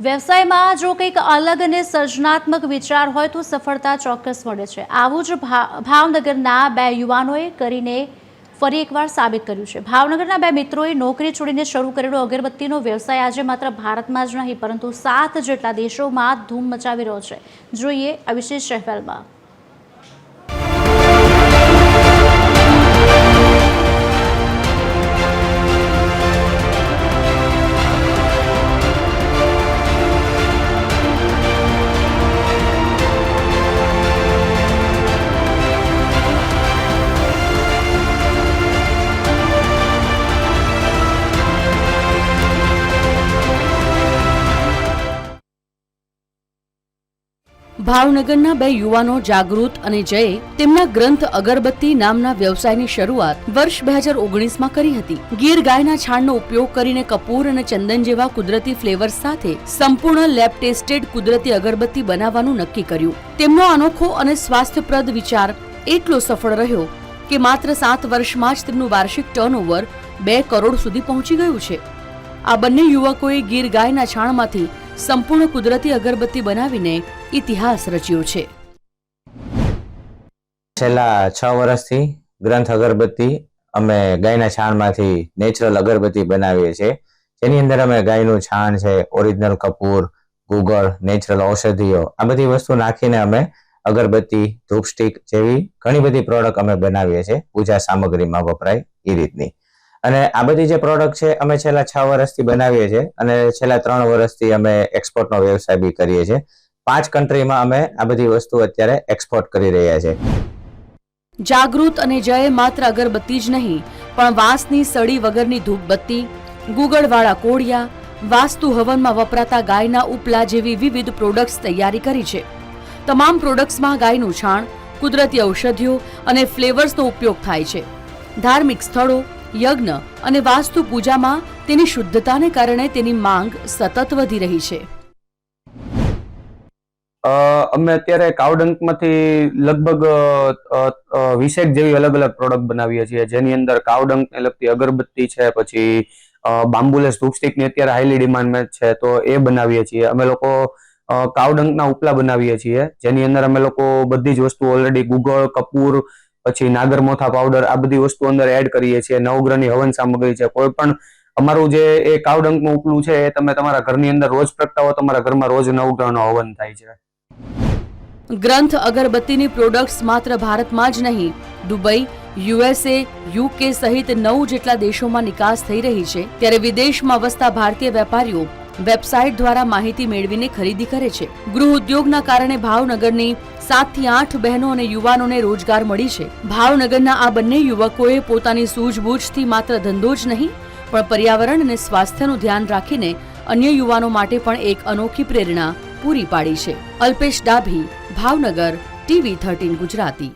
વ્યવસાયમાં જો કંઈક અલગ અને સર્જનાત્મક વિચાર હોય તો સફળતા ચોક્કસ મળે છે. આવું જ ભાવનગરના બે યુવાનોએ કરીને ફરી એકવાર સાબિત કર્યું છે. ભાવનગરના બે મિત્રોએ નોકરી છોડીને શરૂ કરેલો અગરબત્તીનો વ્યવસાય આજે માત્ર ભારતમાં જ નહીં, પરંતુ સાત જેટલા દેશોમાં ધૂમ મચાવી રહ્યો છે. જોઈએ આ વિશેષ અહેવાલમાં ભાવનગરના બે યુવાનો જાગૃત અને જયે તેમના ગ્રંથ અગરબત્તી નામના વ્યવસાયની શરૂઆત વર્ષ બે હજાર ઓગણીસમાં કરી હતી. ગીર ગાયના છાણનો ઉપયોગ કરીને કપૂર અને ચંદન જેવા કુદરતી ફ્લેવર્સ સાથે સંપૂર્ણ લેબ ટેસ્ટેડ કુદરતી અગરબત્તી બનાવવાનું નક્કી કર્યું. તેમનો અનોખો અને સ્વાસ્થ્યપ્રદ વિચાર એટલો સફળ રહ્યો કે માત્ર સાત વર્ષમાં જ તેમનું વાર્ષિક ટર્નઓવર બે કરોડ સુધી પહોંચી ગયું છે. આ બંને યુવકોએ ગીર ગાયના છાણમાંથી સંપૂર્ણ કુદરતી અગરબત્તી બનાવીને ઇતિહાસ રચ્યો છે. છેલ્લા છ વર્ષથી ગ્રંથ અગરબત્તી અમે ગાયના છાણમાંથી નેચરલ અગરબત્તી બનાવીએ છીએ. જેની અંદર અમે ગાયનું છાણ છે ઓરિજિનલ કપૂર, ગુગળ નેચરલ ઔષધિઓ, આ બધી વસ્તુ નાખીને અમે અગરબત્તી ધૂપ સ્ટિક જેવી ઘણી બધી પ્રોડક્ટ અમે બનાવીએ છીએ. પૂજા સામગ્રીમાં વપરાય એ રીતની. અને આ બધી જે પ્રોડક્ટ છે, અમે છેલ્લા છ વર્ષથી બનાવીએ છીએ અને છેલ્લા ત્રણ વર્ષથી અમે એક્સપોર્ટનો વ્યવસાય બી કરીએ છીએ. પાંચ કન્ટ્રીમાં અમે આ બધી વસ્તુ અત્યારે એક્સપોર્ટ કરી રહ્યા છે જાગૃત અને જય માત્ર અગરબત્તી જ નહીં, પણ વાંસની સળી વગરની ધૂપબત્તી, ગુગળવાળા કોળિયા, વાસ્તુ હવનમાં વપરાતા ગાયના ઉપલા જેવી વિવિધ પ્રોડક્ટ્સ તૈયારી કરી છે. તમામ પ્રોડક્ટ્સમાં ગાયનું છાણ, કુદરતી ઔષધિઓ અને ફ્લેવર્સનો ઉપયોગ થાય છે. ધાર્મિક સ્થળો યજ્ઞ અને વાસ્તુ પૂજામાં તેની શુદ્ધતાને કારણે તેની માંગ સતત વધી રહી છે. અમે અત્યારે કાવડંકમાંથી લગભગ વીસેક જેવી અલગ અલગ પ્રોડક્ટ બનાવીએ છીએ. જેની અંદર કાવડંકને લગતી અગરબત્તી છે, પછી બામ્બુલેસ ધૂપસ્ટિકની અત્યારે હાઈલી ડિમાન્ડમાં છે, તો એ બનાવીએ છીએ. અમે લોકો કાવડંકના ઉપલા બનાવીએ છીએ. જેની અંદર અમે લોકો બધી જ વસ્તુ ઓલરેડી ગુગળ કપૂર પછી નાગરમોથા પાવડર આ બધી વસ્તુ અંદર એડ કરીએ છીએ, નવગ્રહની હવન સામગ્રી છે, કોઈ પણ અમારું જે એ કાવડંકનું ઉપલું છે, એ તમે તમારા ઘરની અંદર રોજ પ્રગટાવો, તમારા ઘરમાં રોજ નવગ્રહનો હવન થાય છે. ગ્રંથ અગરબત્તીની પ્રોડક્ટ્સ માત્ર ભારતમાં જ નહીં, દુબઈ, યુએસએ, યુકે સહિત નવ જેટલા દેશોમાં નિકાસ થઈ રહી છે. ત્યારે વિદેશમાં વસતા ભારતીય વેપારીઓ વેબસાઇટ દ્વારા માહિતી મેળવીને ખરીદી કરે છે. ગૃહ ઉદ્યોગના કારણે ભાવનગરની સાતથી આઠ બહેનો અને યુવાનોને રોજગાર મળી છે. ભાવનગરના આ બંને યુવકોએ પોતાની સૂઝબૂછથી માત્ર ધંધો જ નહીં, પણ પર્યાવરણ અને સ્વાસ્થ્યનું ધ્યાન રાખીને અન્ય યુવાનો માટે પણ એક અનોખી પ્રેરણા પૂરી પાડી છે. Alpesh Dabhi, Bhavnagar, TV thirteen Gujarati.